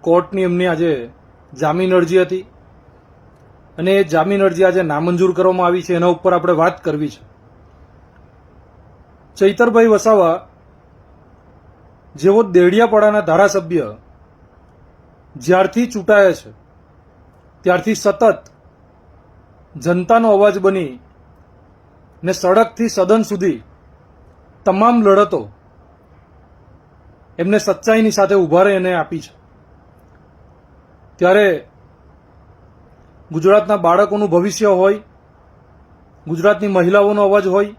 કોર્ટની એમની આજે જામીન અરજી હતી. અને એ જામીન અરજી આજે નામંજૂર કરવામાં આવી છે. એના ઉપર આપણે વાત કરવી છે. ચૈતરભાઈ વસાવા જેઓ દેડિયાપાડાના ધારાસભ્ય જ્યારથી ચૂંટાયા છે, ત્યારથી સતત જનતાનો અવાજ બની ને સડકથી સદન સુધી તમામ લડતો એમને સચ્ચાઈની સાથે ઊભા રહે એને આપી છે. ત્યારે ગુજરાતના બાળકોનું ભવિષ્ય હોય, ગુજરાતની મહિલાઓનો અવાજ હોય,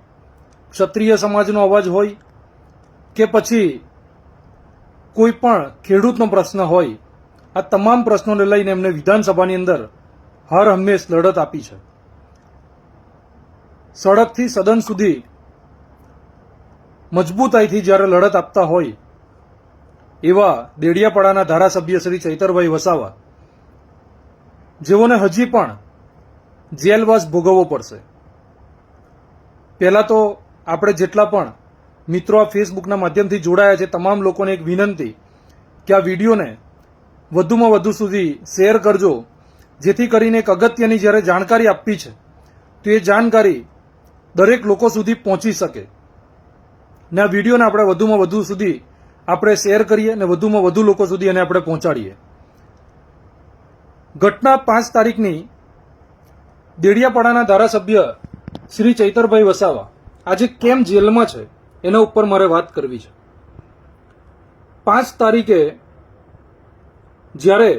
ક્ષત્રિય સમાજનો અવાજ હોય, કે પછી કોઈ પણ ખેડૂતનો પ્રશ્ન હોય, આ તમામ પ્રશ્નોને લઈને એમને વિધાનસભાની અંદર હર હંમેશ લડત આપી છે. સડકથી સદન સુધી મજબૂતાઈથી જ્યારે લડત આપતા હોય, એવા દેડિયાપાડાના ધારાસભ્ય શ્રી ચૈતરભાઈ વસાવા જેઓને હજી પણ જેલવાસ ભોગવવો પડશે. પહેલાં તો આપણે જેટલા પણ મિત્રો આ ફેસબુકના માધ્યમથી જોડાયા છે, તમામ લોકોને એક વિનંતી કે આ વિડીયોને વધુમાં વધુ સુધી શેર કરજો, જેથી કરીને એક અગત્યની જ્યારે જાણકારી આપવી છે, તો એ જાણકારી દરેક લોકો સુધી પહોંચી શકે. ને આ વિડીયોને આપણે વધુમાં વધુ સુધી આપણે શેર કરીએ અને વધુમાં વધુ લોકો સુધી એને આપણે પહોંચાડીએ. ઘટના પાંચ તારીખની દેડિયાપાડાના ધારાસભ્ય શ્રી ચૈતરભાઈ વસાવા આજે કેમ જેલમાં છે, એના ઉપર મારે વાત કરવી છે. પાંચ તારીખે જ્યારે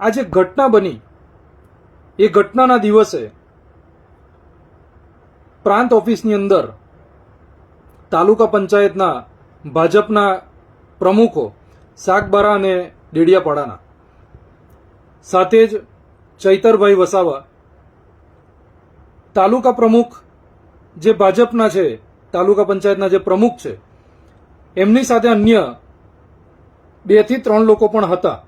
આ જે ઘટના બની, એ ઘટનાના દિવસે પ્રાંત ઓફિસની અંદર તાલુકા પંચાયતના ભાજપના પ્રમુખો સાગબારા અને ડેડિયાપાડાના સાથે જ ચૈતરભાઈ વસાવા, તાલુકા પ્રમુખ જે ભાજપના છે, તાલુકા પંચાયતના જે પ્રમુખ છે, એમની સાથે અન્ય બેથી ત્રણ લોકો પણ હતા.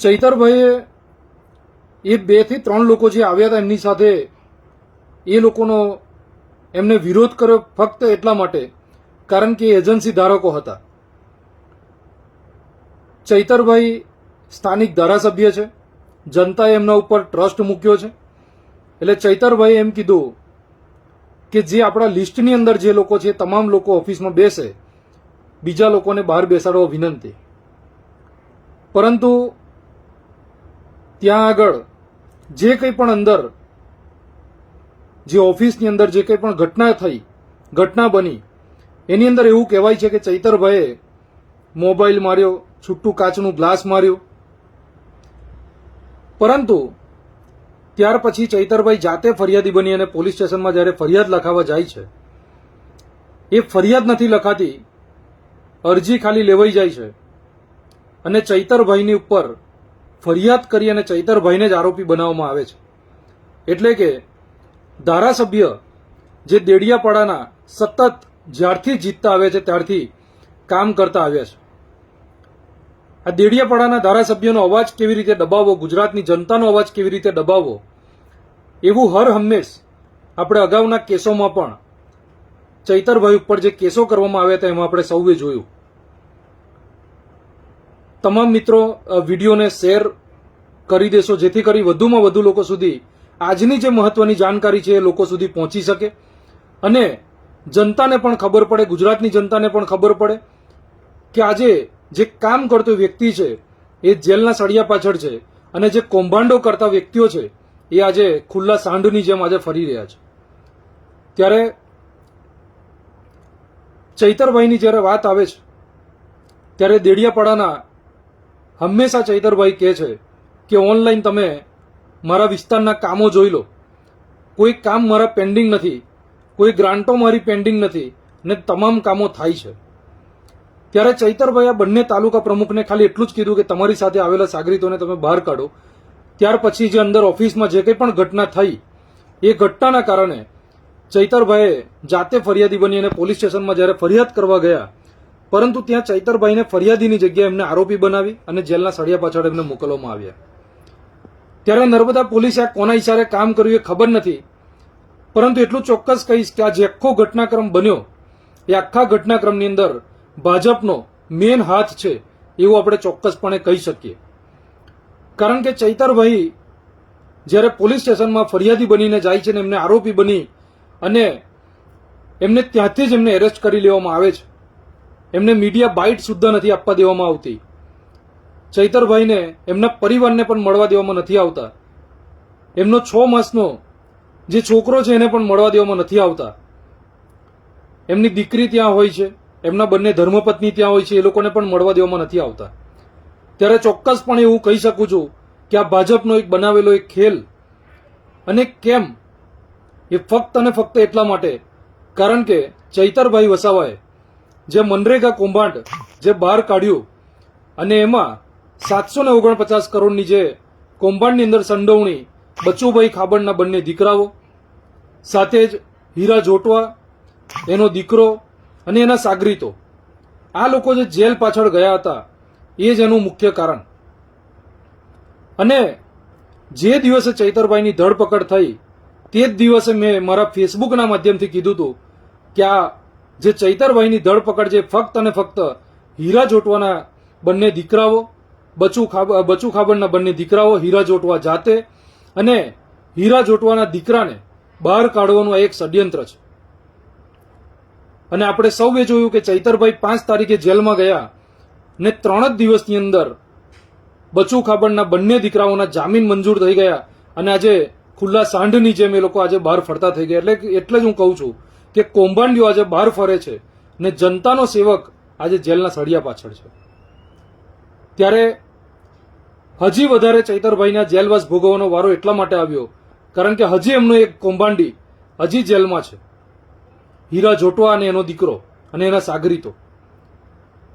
ચૈતરભાઈએ એ બેથી ત્રણ લોકો જે આવ્યા હતા એમની સાથે, એ લોકોનો એમને વિરોધ કર્યો ફક્ત એટલા માટે, કારણ કે એજન્સી ધારકો હતા. ચૈતરભાઈ સ્થાનિક ધારાસભ્ય છે. જનતાએ એમના ઉપર ટ્રસ્ટ મૂક્યો છે. એટલે ચૈતરભાઈએ એમ કીધું કે જે આપણા લિસ્ટની અંદર જે લોકો છે તમામ લોકો ઓફિસમાં બેસે. બીજા લોકોને બહાર બેસાડવા વિનંતી. પરંતુ ત્યાં આગળ જે કંઈ પણ અંદર જે ઓફિસની અંદર જે કંઈ પણ ઘટના થઈ, ઘટના બની, એની અંદર એવું કહેવાય છે કે ચૈતરભાઈએ મોબાઈલ માર્યો છૂટું કાચનું ગ્લાસ માર્યું. પરંતુ ત્યાર પછી ચૈતરભાઈ જાતે ફરિયાદી બની અને પોલીસ સ્ટેશનમાં જ્યારે ફરિયાદ લખાવવા જાય છે, એ ફરિયાદ નથી લખાતી, અરજી ખાલી લેવાઈ જાય છે. અને ચૈતરભાઈની ઉપર ફરિયાદ કરી અને ચૈતરભાઈને જ આરોપી બનાવવામાં આવે છે. એટલે કે ધારાસભ્ય જે દેડિયાપાડાના સતત જ્યારથી જીતતા આવે છે, ત્યારથી કામ કરતા આવ્યા છે. આ દેડિયાપાડાના ધારાસભ્યનો અવાજ કેવી રીતે દબાવવો ગુજરાતની જનતાનો અવાજ કેવી રીતે દબાવવો એવું હર હંમેશ આપણે અગાઉના કેસોમાં પણ ચૈતરભાઈ ઉપર જે કેસો કરવામાં આવ્યા હતા, એમાં આપણે સૌએ જોયું. તમામ મિત્રો વિડીયોને શેર કરી દેશો, જેથી કરી વધુમાં વધુ લોકો સુધી આજની જે મહત્વની જાણકારી છે એ લોકો સુધી પહોંચી શકે. અને જનતાને પણ ખબર પડે, ગુજરાતની જનતાને પણ ખબર પડે કે આજે જે કામ કરતો વ્યક્તિ છે, એ જેલના સળિયા પાછળ છે અને જે કૌભાંડો કરતા વ્યક્તિઓ છે, એ આજે ખુલ્લા સાંઢની જેમ આજે ફરી રહ્યા છે. ત્યારે ચૈતરભાઈની જ્યારે વાત આવે છે, ત્યારે દેડિયાપાડાના હંમેશા ચૈતરભાઈ કહે છે કે, ઓનલાઈન તમે મારા વિસ્તારના કામો જોઈ લો. કોઈ કામ મારા પેન્ડિંગ નથી, કોઈ ગ્રાન્ટો મારી પેન્ડિંગ નથી, ને તમામ કામો થાય છે. ત્યારે ચૈતરભાઈ આ બંને તાલુકા પ્રમુખને ખાલી એટલું જ કીધું કે તમારી સાથે આવેલા સાગરીતોને તમે બહાર કાઢો. ત્યાર પછી જે અંદર ઓફિસમાં જે કંઈ પણ ઘટના થઈ, એ ઘટનાના કારણે ચૈતરભાઈએ જાતે ફરિયાદી બની અને પોલીસ સ્ટેશનમાં જ્યારે ફરિયાદ કરવા ગયા, પરંતુ ત્યાં ચૈતરભાઈને ફરિયાદીની જગ્યાએ એમને આરોપી બનાવી અને જેલના સળિયા પાછળ એમને મોકલવામાં આવ્યા. ત્યારે નર્મદા પોલીસે આ કોના ઇશારે કામ કર્યું એ ખબર નથી, પરંતુ એટલું ચોક્કસ કહીશ કે આ જે આખો ઘટનાક્રમ બન્યો, એ આખા ઘટનાક્રમની અંદર ભાજપનો મેન હાથ છે એવું આપણે ચોક્કસપણે કહી શકીએ. કારણ કે ચૈતરભાઈ જ્યારે પોલીસ સ્ટેશનમાં ફરિયાદી બનીને જાય છે ને એમને આરોપી બની અને એમને ત્યાંથી જ એમને એરેસ્ટ કરી લેવામાં આવે છે. એમને મીડિયા બાઇટ સુદ્ધા નથી આપવા દેવામાં આવતી. ચૈતરભાઈને એમના પરિવારને પણ મળવા દેવામાં નથી આવતા. એમનો છ માસનો જે છોકરો છે એને પણ મળવા દેવામાં નથી આવતા. એમની દીકરી ત્યાં હોય છે. એમના બંને ધર્મપત્ની ત્યાં હોય છે, એ લોકોને પણ મળવા દેવામાં નથી આવતા. ત્યારે ચોક્કસપણે એવું કહી શકું છું કે આ ભાજપનો એક બનાવેલો એક ખેલ અને કેમ એ ફક્ત અને ફક્ત એટલા માટે, કારણ કે ચૈતરભાઈ વસાવાએ જે મનરેગા કૌભાંડ જે બહાર કાઢ્યું અને એમાં સાતસો ને ઓગણપચાસ કરોડની જે કૌભાંડની અંદર સંડોવણી બચુભાઈ ખાબડના બંને દીકરાઓ, સાથે જ હીરા જોટવા, એનો દીકરો અને એના સાગરીતો. આ લોકો જે જેલ પાછળ ગયા હતા, એ જ એનું મુખ્ય કારણ. અને જે દિવસે ચૈતરભાઈની ધરપકડ થઈ, તે જ દિવસે મેં મારા ફેસબુકના માધ્યમથી કીધું હતું કે આ જે ચૈતરભાઈની ધરપકડ છે ફક્ત અને ફક્ત હીરા જોટવાના બંને દીકરાઓ, બચુ ખાબ, બચુ ખાબડના બંને દીકરાઓ હીરા જોટવા જાતે અને હીરા જોટવાના દીકરાને બહાર કાઢવાનું આ એક ષડયંત્ર છે. અને આપણે સૌએ જોયું કે ચૈતરભાઈ પાંચ તારીખે જેલમાં ગયા ને ત્રણ જ દિવસની અંદર બચુ ખાબડના બંને દીકરાઓના જામીન મંજૂર થઈ ગયા અને આજે ખુલ્લા સાંઢની જેમ એ લોકો આજે બહાર ફરતા થઈ ગયા. એટલે એટલે જ હું કહું છું કે કૌભાંડીઓ આજે બહાર ફરે છે ને જનતાનો સેવક આજે જેલના સળિયા પાછળ છે. ત્યારે હજી વધારે ચૈતરભાઈના જેલવાસ ભોગવવાનો વારો એટલા માટે આવ્યો, કારણ કે હજી એમનો એક કૌભાંડી હજી જેલમાં છે. હીરા જોટવા અને એનો દીકરો અને એના સાગરીતો.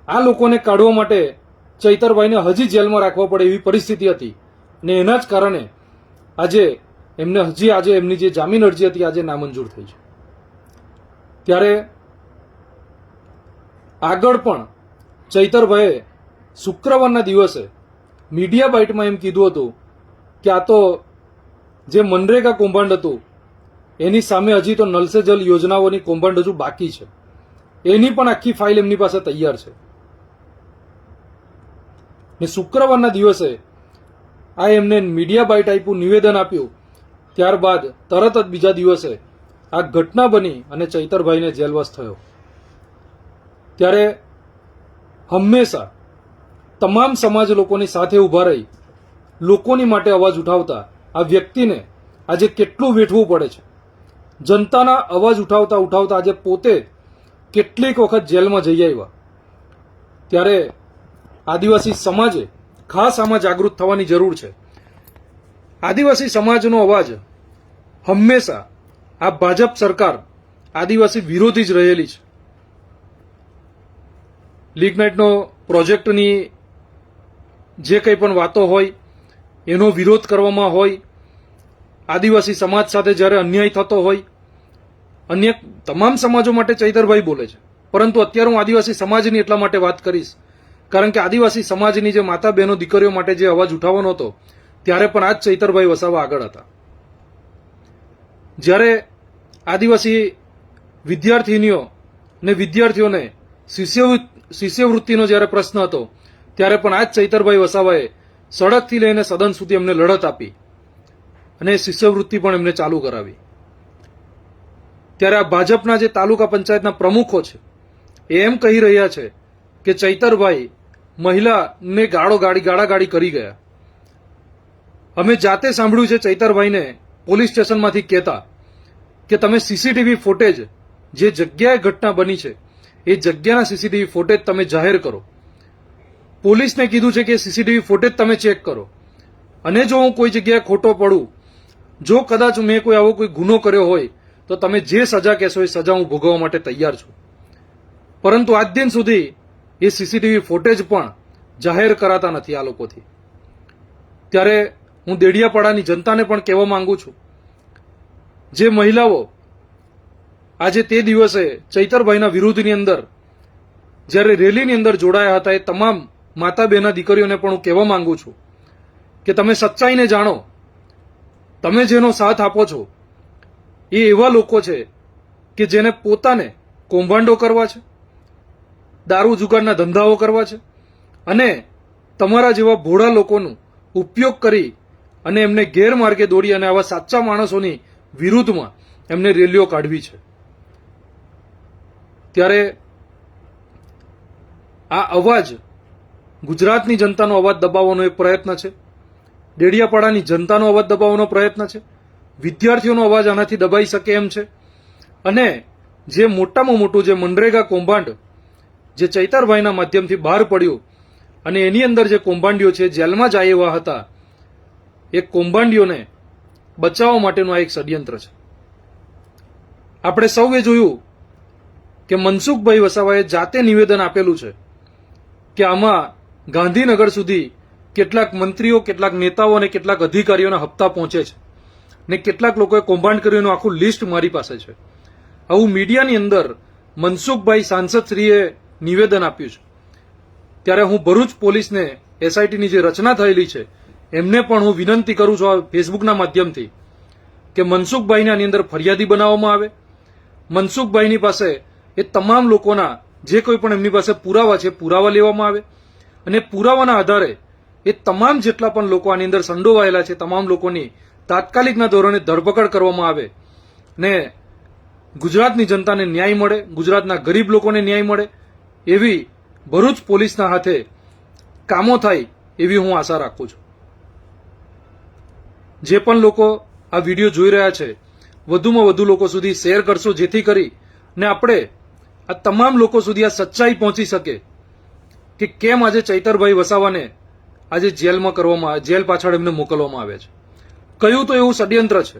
આ લોકોને કાઢવા માટે ચૈતરભાઈને હજી જેલમાં રાખવા પડે એવી પરિસ્થિતિ હતી અને એના જ કારણે આજે એમને હજી આજે એમની જે જામીન અરજી હતી આજે નામંજૂર થઈ છે. ત્યારે આગળ પણ ચૈતરભાઈએ શુક્રવારના દિવસે મીડિયા બાઇટમાં એમ કીધું હતું કે આ તો જે મનરેગા કૌભાંડ હતું એની સામે હજી તો નલ જલ યોજનાઓની કૌભાંડ હજુ બાકી છે. એની પણ આખી ફાઇલ એમની પાસે તૈયાર છે. ને શુક્રવારના દિવસે આ એમને મીડિયા બાઇટ આપ્યું નિવેદન આપ્યું. ત્યારબાદ તરત જ બીજા દિવસે આ ઘટના બની અને ચૈતરભાઈને જેલવાસ થયો. ત્યારે હંમેશા તમામ સમાજ લોકોની સાથે ઊભા રહી, લોકોની માટે અવાજ ઉઠાવતા આ વ્યક્તિને આજે કેટલું વેઠવું પડે છે. જનતાના અવાજ ઉઠાવતા ઉઠાવતા આજે પોતે કેટલીક વખત જેલમાં જઈ આવ્યા. ત્યારે આદિવાસી સમાજે, ખાસ આમાં જાગૃત થવાની જરૂર છે. આદિવાસી સમાજનો અવાજ હંમેશા આ ભાજપ સરકાર આદિવાસી વિરોધી જ રહેલી છે. લીગનાઇટનો પ્રોજેક્ટની જે કંઈ પણ વાતો હોય, એનો વિરોધ કરવામાં હોય, આદિવાસી સમાજ સાથે જ્યારે અન્યાય થતો હોય અન્ય તમામ સમાજો માટે ચૈતરભાઈ બોલે છે. પરંતુ અત્યારે હું આદિવાસી સમાજની એટલા માટે વાત કરીશ. કારણ કે આદિવાસી સમાજની જે માતા બહેનો દીકરીઓ માટે જે અવાજ ઉઠાવવાનો હતો, ત્યારે પણ આ જ ચૈતરભાઈ વસાવા આગળ હતા. જ્યારે આદિવાસી વિદ્યાર્થીનીઓ ને વિદ્યાર્થીઓને શિષ્યવૃત્તિ, શિષ્યવૃત્તિનો જ્યારે પ્રશ્ન હતો, ત્યારે પણ આ જ ચૈતરભાઈ વસાવાએ સડકથી લઈને સદન સુધી એમને લડત આપી અને શિષ્યવૃત્તિ પણ એમને ચાલુ કરાવી. ત્યારે આ ભાજપના જે તાલુકા પંચાયતના પ્રમુખો છે, એ એમ કહી રહ્યા છે કે ચૈતરભાઈ મહિલાને ગાળો ગાડી ગાળાગાડી કરી ગયા. અમે જાતે સાંભળ્યું છે ચૈતરભાઈને પોલીસ સ્ટેશનમાંથી કહેતા કે તમે સીસીટીવી ફૂટેજ જે જગ્યાએ ઘટના બની છે, એ જગ્યાના સીસીટીવી ફૂટેજ તમે જાહેર કરો. પોલીસને કીધું છે કે સીસીટીવી ફૂટેજ તમે ચેક કરો. અને જો હું કોઈ જગ્યાએ ખોટો પડું, જો કદાચ મેં કોઈ આવો કોઈ ગુનો કર્યો હોય તો તમે જે સજા કહેશો એ સજા હું ભોગવવા માટે તૈયાર છું. પરંતુ આજ દિન સુધી એ સીસીટીવી ફૂટેજ પણ જાહેર કરાતા નથી આ લોકોથી. ત્યારે હું દેડિયાપાડાની જનતાને પણ કહેવા માંગુ છું, જે મહિલાઓ આજે તે દિવસે ચૈતરભાઈના વિરુદ્ધની અંદર, જ્યારે રેલીની અંદર જોડાયા હતા એ તમામ માતા બહેના દીકરીઓને પણ હું કહેવા માંગુ છું કે તમે સચ્ચાઈને જાણો, તમે જેનો સાથ આપો છો એ એવા લોકો છે કે જેને પોતાને કૌભાંડો કરવા છે, દારૂ જુગારના ધંધાઓ કરવા છે અને તમારા જેવા ભોળા લોકોનું ઉપયોગ કરી અને એમને ગેરમાર્ગે દોડી અને આવા સાચા માણસોની વિરુદ્ધમાં એમને રેલીઓ કાઢવી છે. ત્યારે આ અવાજ ગુજરાતની જનતાનો અવાજ દબાવવાનો એક પ્રયત્ન છે, ડેડિયાપાડાની જનતાનો અવાજ દબાવવાનો પ્રયત્ન છે વિદ્યાર્થીઓનો અવાજ આનાથી દબાઈ શકે એમ છે. અને જે મોટામાં મોટું જે મનરેગા કૌભાંડ જે ચૈતરભાઈના માધ્યમથી બહાર પડ્યું અને એની અંદર જે કૌભાંડીઓ છે, જેલમાં જાય એવા હતા, એ કૌભાંડીઓને બચાવવા માટેનું આ એક ષડયંત્ર છે. આપણે સૌએ જોયું કે મનસુખભાઈ વસાવાએ જાતે નિવેદન આપેલું છે કે આમાં ગાંધીનગર સુધી કેટલાક મંત્રીઓ, કેટલાક નેતાઓ અને કેટલાક અધિકારીઓના હપ્તા પહોંચે છે. ને કેટલાક લોકોએ કૌભાંડ કર્યું, એનું આખું લિસ્ટ મારી પાસે છે. આવું મીડિયાની અંદર મનસુખભાઈ સાંસદશ્રીએ નિવેદન આપ્યું છે. ત્યારે હું ભરૂચ પોલીસને એસઆઈટીની જે રચના થયેલી છે, એમને પણ હું વિનંતી કરું છું ફેસબુકના માધ્યમથી કે મનસુખભાઈને આની અંદર ફરિયાદી બનાવવામાં આવે. મનસુખભાઈની પાસે એ તમામ લોકોના જે કોઈ પણ એમની પાસે પુરાવા છે, પુરાવા લેવામાં આવે. અને પુરાવાના આધારે એ તમામ જેટલા પણ લોકો આની અંદર સંડોવાયેલા છે, તમામ લોકોની તાત્કાલિકના ધોરણે ધરપકડ કરવામાં આવે ને ગુજરાતની જનતાને ન્યાય મળે, ગુજરાતના ગરીબ લોકોને ન્યાય મળે, એવી ભરૂચ પોલીસના હાથે કામો થાય એવી હું આશા રાખું છું. જે પણ લોકો આ વીડિયો જોઈ રહ્યા છે, વધુમાં વધુ લોકો સુધી શેર કરશો જેથી કરી ને આપણે આ તમામ લોકો સુધી આ સચ્ચાઈ પહોંચી શકે કે કેમ આજે ચૈતરભાઈ વસાવાને આજે જેલમાં કરવામાં, જેલ પાછળ એમને મોકલવામાં આવે છે. કયું તો એવું ષડયંત્ર છે.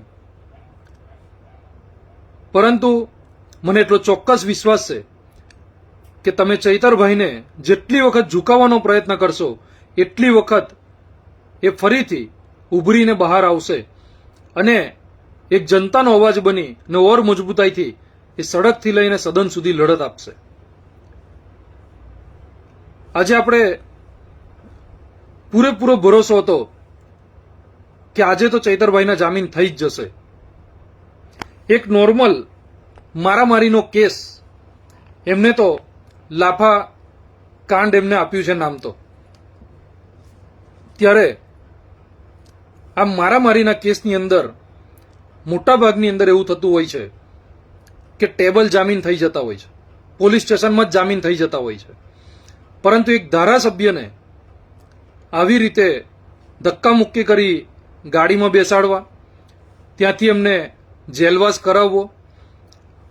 પરંતુ મને એટલો ચોક્કસ વિશ્વાસ છે કે તમે ચૈતરભાઈને જેટલી વખત ઝુકાવવાનો પ્રયત્ન કરશો, એટલી વખત એ ફરીથી ઉભરીને બહાર આવશે અને એક જનતાનો અવાજ બની ને ઓર મજબૂતાઈથી એ સડકથી લઈને સદન સુધી લડત આપશે. આજે આપણે પૂરેપૂરો ભરોસો હતો કે આજે તો ચૈતરભાઈના જામીન થઈ જ જશે. એક નોર્મલ મારામારીનો કેસ એમને તો લાફા કાંડ એમને આપ્યું છે નામ તો. ત્યારે આ મારામારીના કેસની અંદર મોટાભાગની અંદર એવું થતું હોય છે કે ટેબલ જામીન થઈ જતા હોય છે. પોલીસ સ્ટેશનમાં જ જામીન થઈ જતા હોય છે. પરંતુ એક ધારાસભ્યને આવી રીતે ધક્કા મુક્કી કરી ગાડીમાં બેસાડવા, ત્યાંથી એમને જેલવાસ કરાવવો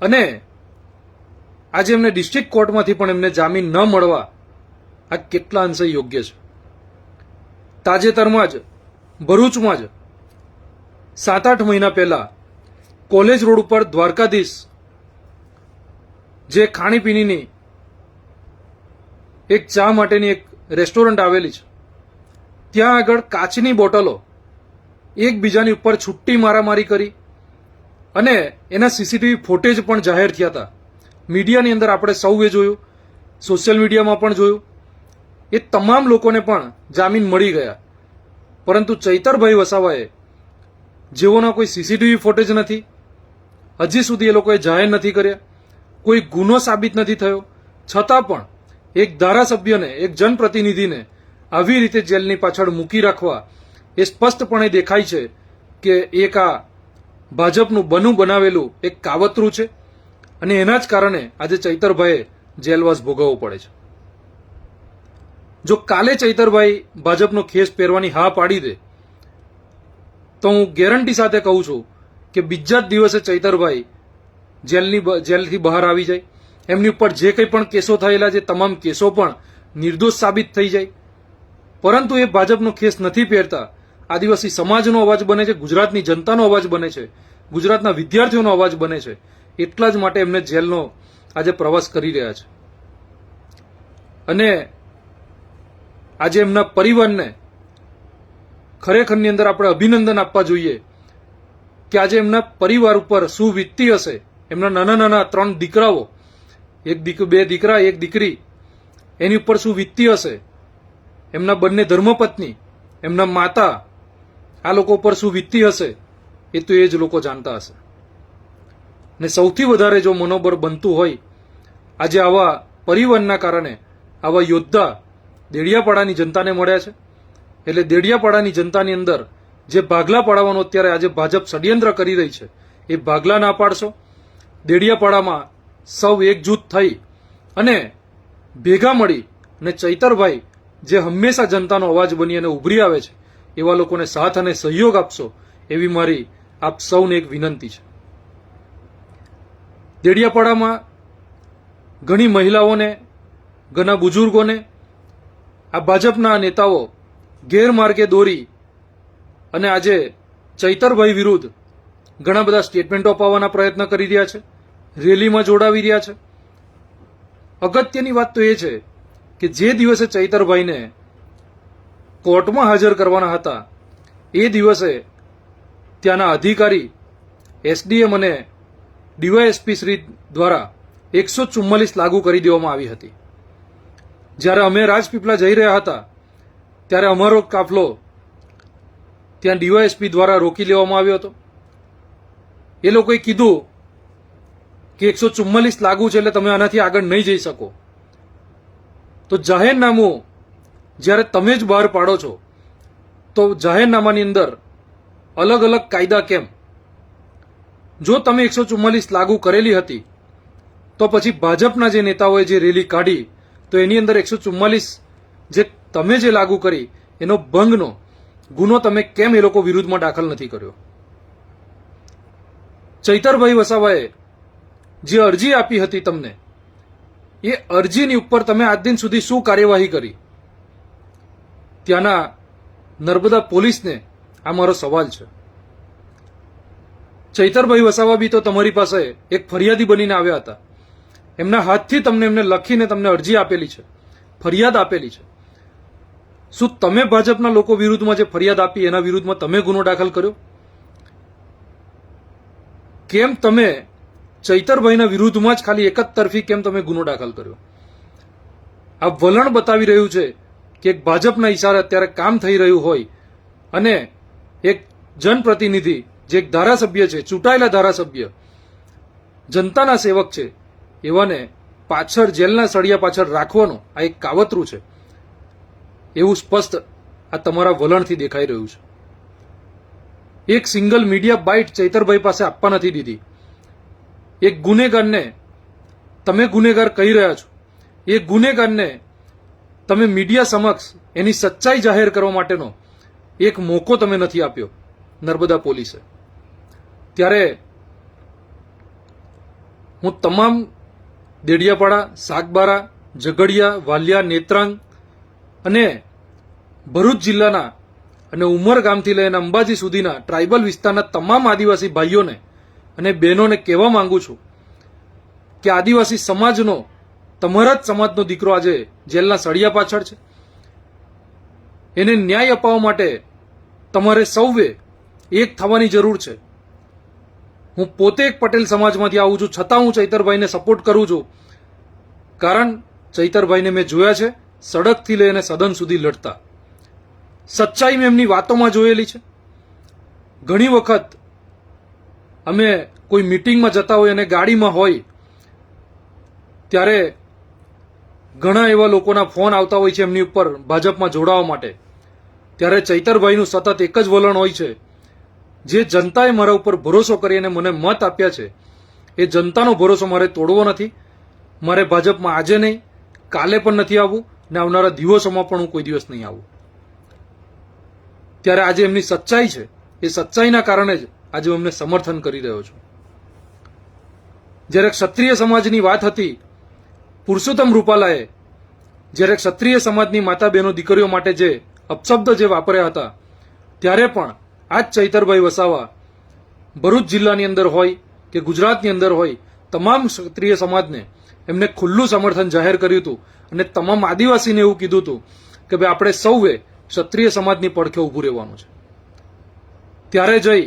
અને આજે એમને ડિસ્ટ્રિક્ટ કોર્ટમાંથી પણ એમને જામીન ન મળવા. આ કેટલા અંશે યોગ્ય છે. તાજેતરમાં જ, ભરૂચમાં જ સાત આઠ મહિના પહેલા કોલેજ રોડ ઉપર દ્વારકાધીશ, જે ખાણીપીણીની એક ચા માટેની એક રેસ્ટોરન્ટ આવેલી છે, ત્યાં આગળ કાચની બોટલો એકબીજાની ઉપર છુટ્ટી મારામારી કરી અને એના સીસીટીવી ફૂટેજ પણ જાહેર થયા હતા. મીડિયાની અંદર આપણે સૌએ જોયું, સોશિયલ મીડિયામાં પણ જોયું. એ તમામ લોકોને પણ જામીન મળી ગયા. પરંતુ ચૈતરભાઈ વસાવાએ જેઓના કોઈ સીસીટીવી ફૂટેજ નથી, હજી સુધી એ લોકોએ જાહેર નથી કર્યા. કોઈ ગુનો સાબિત નથી થયો. છતાં પણ એક ધારાસભ્યને, એક જનપ્રતિનિધિને આવી રીતે જેલની પાછળ મૂકી રાખવા એ સ્પષ્ટપણે દેખાય છે કે એક આ ભાજપનું બનું બનાવેલું એક કાવતરું છે અને એના જ કારણે આજે ચૈતરભાઈએ જેલવાસ ભોગવવો પડે છે. જો કાલે ચૈતરભાઈ ભાજપનો ખેસ પહેરવાની હા પાડી દે, તો હું ગેરંટી સાથે કહું છું કે બીજા જ દિવસે ચૈતરભાઈ જેલની જેલથી બહાર આવી જાય. એમની ઉપર જે કંઈ પણ કેસો થયેલા છે, તમામ કેસો પણ નિર્દોષ સાબિત થઈ જાય. પરંતુ એ ભાજપનો ખેસ નથી પહેરતા આદિવાસી સમાજનો અવાજ બને છે, ગુજરાતની જનતાનો અવાજ બને છે, ગુજરાતના વિદ્યાર્થીઓનો અવાજ બને છે. એટલા જ માટે એમને જેલનો આજે પ્રવાસ કરી રહ્યા છે. અને આજે એમના પરિવારને ખરેખરની અંદર આપણે અભિનંદન આપવા જોઈએ કે આજે એમના પરિવાર ઉપર શું વીતતી હશે. એમના નાના નાના ત્રણ દીકરાઓ, એક દીક, બે દીકરા, એક દીકરી, એની ઉપર શું વીતતી હશે. એમના બંને ધર્મપત્ની, એમના માતા આ લોકો ઉપર શું વીતતી હશે એ તો એ જ લોકો જાણતા હશે. ને સૌથી વધારે જો મનોબળ બનતું હોય, આજે આવા પરિવહનના કારણે આવા યોદ્ધા દેડિયાપાડાની જનતાને મળ્યા છે. એટલે દેડિયાપાડાની જનતાની અંદર જે ભાગલા પાડવાનો અત્યારે આજે ભાજપ ષડયંત્ર કરી રહી છે, એ ભાગલા ના પાડશો. દેડિયાપાડામાં સૌ એકજૂથ થઈ અને ભેગા મળી અને ચૈતરભાઈ જે હંમેશા જનતાનો અવાજ બની અને ઉભરી આવે છે એવા લોકોને સાથ અને સહયોગ આપશો, એવી મારી આપ સૌને એક વિનંતી છે. દેડિયાપાડામાં ઘણી મહિલાઓને, ઘણા બુજુર્ગોને આ ભાજપના નેતાઓ ગેરમાર્ગે દોરી અને આજે ચૈતરભાઈ વિરુદ્ધ ઘણા બધા સ્ટેટમેન્ટો અપાવવાના પ્રયત્ન કરી રહ્યા છે, રેલીમાં જોડાવી રહ્યા છે. અગત્યની વાત તો એ છે કે જે દિવસે ચૈતરભાઈને કોર્ટમાં હાજર કરવાના હતા. એ દિવસે ત્યાંના અધિકારી એસડીએમ અને ડીવાયએસપી શ્રી દ્વારા એકસો ચુમ્માલીસ લાગુ કરી દેવામાં આવી હતી. જ્યારે અમે રાજપીપળા જઈ રહ્યા હતા, ત્યારે અમારો કાફલો ત્યાં ડીવાયએસપી દ્વારા રોકી લેવામાં આવ્યો હતો. એ લોકોએ કીધું કે એકસો ચુમ્માલીસ લાગુ છે એટલે તમે આનાથી આગળ નહીં જઈ શકો. તો જાહેરનામું જ્યારે તમે જ બહાર પાડો છો, તો જાહેરનામાની અંદર અલગ અલગ કાયદા કેમ? જો તમે એકસો ચુમ્માલીસ લાગુ કરેલી હતી, તો પછી ભાજપના જે નેતાઓએ જે રેલી કાઢી, તો એની અંદર એકસો ચુમ્માલીસ જે તમે જે લાગુ કરી, એનો ભંગનો ગુનો તમે કેમ એ લોકો વિરુદ્ધમાં દાખલ નથી કર્યો? ચૈતરભાઈ વસાવાએ જે અરજી આપી હતી તમને, એ અરજીની ઉપર તમે આજ દિન સુધી શું કાર્યવાહી કરી? ત્યાંના નર્મદા પોલીસને આ મારો સવાલ છે. ચૈતરભાઈ વસાવા બી તો તમારી પાસે એક ફરિયાદી બનીને આવ્યા હતા. એમના હાથથી તમને એમને લખીને તમને અરજી આપેલી છે. ફરિયાદ આપેલી છે. શું તમે ભાજપના લોકો વિરુદ્ધમાં જે ફરિયાદ આપી એના વિરુદ્ધમાં તમે ગુનો દાખલ કર્યો? કેમ તમે ચૈતરભાઈના વિરુદ્ધમાં જ ખાલી એક જ તરફી કેમ તમે ગુનો દાખલ કર્યો? આ વલણ બતાવી રહ્યું છે કે એક ભાજપના ઇશારે અત્યારે કામ થઈ રહ્યું હોય અને એક જનપ્રતિનિધિ, જે એક ધારાસભ્ય છે, ચૂંટાયેલા ધારાસભ્ય, જનતાના સેવક છે, એવાને પાછળ જેલના સળિયા પાછળ રાખવાનો આ એક કાવતરું છે. એવું સ્પષ્ટ આ તમારા વલણથી દેખાઈ રહ્યું છે. એક સિંગલ મીડિયા બાઇટ ચૈતરભાઈ પાસે આપવા નથી દીધી. એક ગુનેગારને, તમે ગુનેગાર કહી રહ્યા છો, એ ગુનેગારને તમે મીડિયા સમક્ષ એની સચ્ચાઈ જાહેર કરવા માટેનો એક મોકો તમે નથી આપ્યો નર્મદા પોલીસે. ત્યારે હું તમામ દેડિયાપાડા, સાગબારા, ઝઘડિયા, વાલિયા, નેત્રાંગ અને ભરૂચ જિલ્લાના અને ઉમરગામથી લઈને અંબાજી સુધીના ટ્રાઇબલ વિસ્તારના તમામ આદિવાસી ભાઈઓને અને બહેનોને કહેવા માંગુ છું કે આદિવાસી સમાજનો તમારા જ સમાજનો દીકરો આજે જેલના સળિયા પાછળ છે. એને ન્યાય અપાવવા માટે તમારે સૌએ એક થવાની જરૂર છે. હું પોતે એક પટેલ સમાજમાંથી આવું છું, છતાં હું ચૈતરભાઈને સપોર્ટ કરું છું. કારણ ચૈતરભાઈને મેં જોયા છે, સડકથી લઈને સદન સુધી લડતા. સચ્ચાઈ મેં એમની વાતોમાં જોયેલી છે. ઘણી વખત અમે કોઈ મિટિંગમાં જતા હોય અને ગાડીમાં હોય, ત્યારે ઘણા એવા લોકોના ફોન આવતા હોય છે એમની ઉપર ભાજપમાં જોડાવા માટે. ત્યારે ચૈતરભાઈનું સતત એક જ વલણ હોય છે. જે જનતાએ મારા ઉપર ભરોસો કરી અને મને મત આપ્યા છે, એ જનતાનો ભરોસો મારે તોડવો નથી. મારે ભાજપમાં આજે નહીં, કાલે પણ નથી આવવું ને આવનારા દિવસોમાં પણ હું કોઈ દિવસ નહીં આવું. ત્યારે આજે એમની સચ્ચાઈ છે. એ સચ્ચાઈના કારણે જ આજે હું એમને સમર્થન કરી રહ્યો છું. જ્યારે ક્ષત્રિય સમાજની વાત હતી પુરુષોત્તમ રૂપાલાએ જ્યારે ક્ષત્રિય સમાજની માતા બહેનો દીકરીઓ માટે જે અપશબ્દ જે વાપર્યા હતા, ત્યારે પણ આ જ ચૈતરભાઈ વસાવા ભરૂચ જિલ્લાની અંદર હોય કે ગુજરાતની અંદર હોય, તમામ ક્ષત્રિય સમાજને એમને ખુલ્લું સમર્થન જાહેર કર્યું હતું અને તમામ આદિવાસીને એવું કીધું હતું કે ભાઈ આપણે સૌએ ક્ષત્રિય સમાજની પડખે ઊભું રહેવાનું છે. ત્યારે જઈ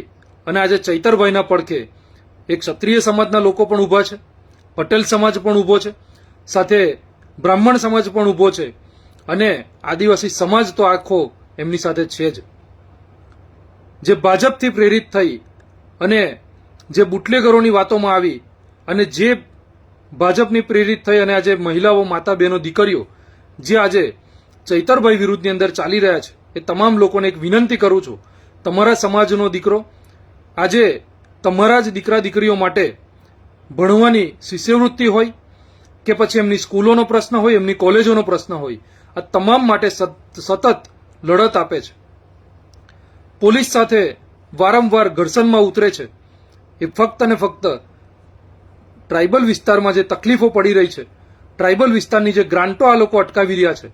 અને આજે ચૈતરભાઈના પડખે એક ક્ષત્રિય સમાજના લોકો પણ ઊભા છે, પટેલ સમાજ પણ ઊભો છે સાથે બ્રાહ્મણ સમાજ પણ ઊભો છે. અને આદિવાસી સમાજ તો આખો એમની સાથે છે જ. જે ભાજપથી પ્રેરિત થઈ અને જે બુટલેગરોની વાતોમાં આવી અને જે ભાજપની પ્રેરિત થઈ અને આજે મહિલાઓ માતા બહેનો દીકરીઓ જે આજે ચૈતરભાઈ વિરુદ્ધની અંદર ચાલી રહ્યા છે, એ તમામ લોકોને એક વિનંતી કરું છું. તમારા સમાજનો દીકરો, આજે તમારા જ દીકરા દીકરીઓ માટે ભણવાની શિષ્યવૃત્તિ હોય કે પછી એમની સ્કૂલોનો પ્રશ્ન હોય, એમની કોલેજોનો પ્રશ્ન હોય, આ તમામ માટે સતત લડત આપે છે. પોલીસ સાથે વારંવાર ઘર્ષણમાં ઉતરે છે. એ ફક્ત અને ફક્ત ટ્રાઇબલ વિસ્તારમાં જે તકલીફો પડી રહી છે, ટ્રાઇબલ વિસ્તારની જે ગ્રાન્ટો આ લોકો અટકાવી રહ્યા છે,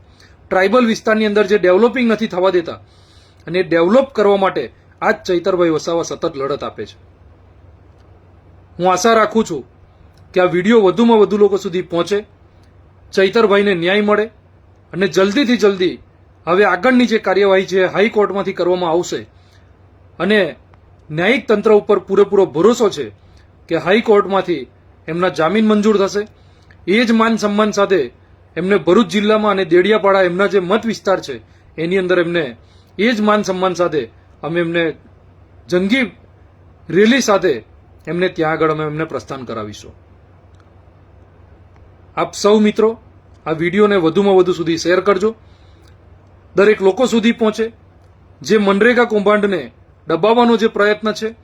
ટ્રાઇબલ વિસ્તારની અંદર જે ડેવલપિંગ નથી થવા દેતા, અને ડેવલપ કરવા માટે આ જ ચૈતરભાઈ વસાવા સતત લડત આપે છે. હું આશા રાખું છું કે આ વીડિયો વધુમાં વધુ લોકો સુધી પહોંચે, ચૈતરભાઈને ન્યાય મળે અને જલ્દીથી જલ્દી હવે આગળની જે કાર્યવાહી છે હાઈકોર્ટમાંથી કરવામાં આવશે. અને ન્યાયિક તંત્ર ઉપર પૂરેપૂરો ભરોસો છે કે હાઈકોર્ટમાંથી એમના જામીન મંજૂર થશે. એ જ માન સન્માન સાથે એમને ભરૂચ જિલ્લામાં અને દેડિયાપાડા એમના જે મત વિસ્તાર છે, એની અંદર એમને એ જ માન સન્માન સાથે અમે એમને જંગી રેલી સાથે એમને ત્યાં આગળ અમે એમને પ્રસ્થાન કરાવીશું. આપ સૌ મિત્રો આ વિડીયોને વધુમાં વધુ સુધી શેર કરજો. દરેક લોકો સુધી પહોંચે. જે મનરેગા કૌભાંડને દબાવવાનો જે પ્રયત્ન છે,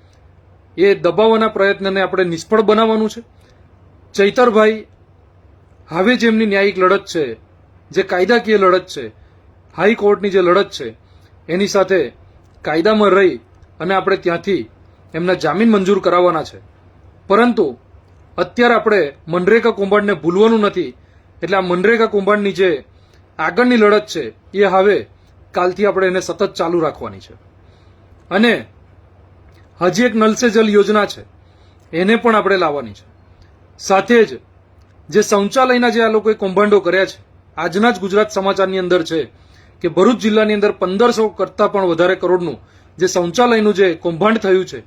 એ દબાવવાના પ્રયત્નને આપણે નિષ્ફળ બનાવવાનું છે. ચૈતરભાઈ હવે જેમની ન્યાયિક લડત છે, જે કાયદાકીય લડત છે, હાઈકોર્ટની જે લડત છે, એની સાથે કાયદામાં રહી અને આપણે ત્યાંથી એમના જામીન મંજૂર કરાવવાના છે. પરંતુ અત્યારે આપણે મનરેગા કૌભાંડને ભૂલવાનું નથી. એટલે આ મનરેગા કૌભાંડની જે આગળની લડત છે, એ હવે કાલથી આપણે એને સતત ચાલુ રાખવાની છે. અને હજી એક નલ જલ યોજના છે, એને પણ આપણે લાવવાની છે. સાથે જ જે શૌચાલયના જે આ લોકોએ કૌભાંડો કર્યા છે, આજના જ ગુજરાત સમાચારની અંદર છે કે ભરૂચ જિલ્લાની અંદર પંદરસો કરતાં પણ વધારે કરોડનું જે શૌચાલયનું જે કૌભાંડ થયું છે,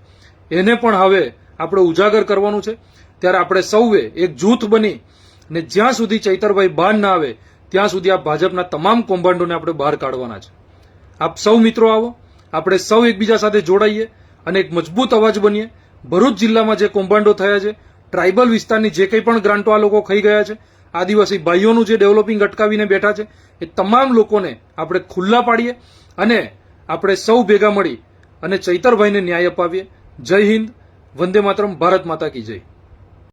એને પણ હવે આપણે ઉજાગર કરવાનું છે. ત્યારે આપણે સૌએ એક જૂથ બની ને જ્યાં સુધી ચૈતરભાઈ બહાર ના આવે, ત્યાં સુધી આ ભાજપના તમામ કૌભાંડોને આપણે બહાર કાઢવાના છે. આપ સૌ મિત્રો આવો, આપણે સૌ એકબીજા સાથે જોડાઈએ અને એક મજબૂત અવાજ બનીએ. ભરૂચ જિલ્લામાં જે કૌભાંડો થયા છે, ટ્રાઇબલ વિસ્તારની જે કંઈ પણ ગ્રાન્ટો આ લોકો ખાઈ ગયા છે, આદિવાસી ભાઈઓનું જે ડેવલપિંગ અટકાવીને બેઠા છે, એ તમામ લોકોને આપણે ખુલ્લા પાડીએ અને આપણે સૌ ભેગા મળી અને ચૈતરભાઈને ન્યાય અપાવીએ. જય હિન્દ, વંદે માતરમ, ભારત માતા કી જય.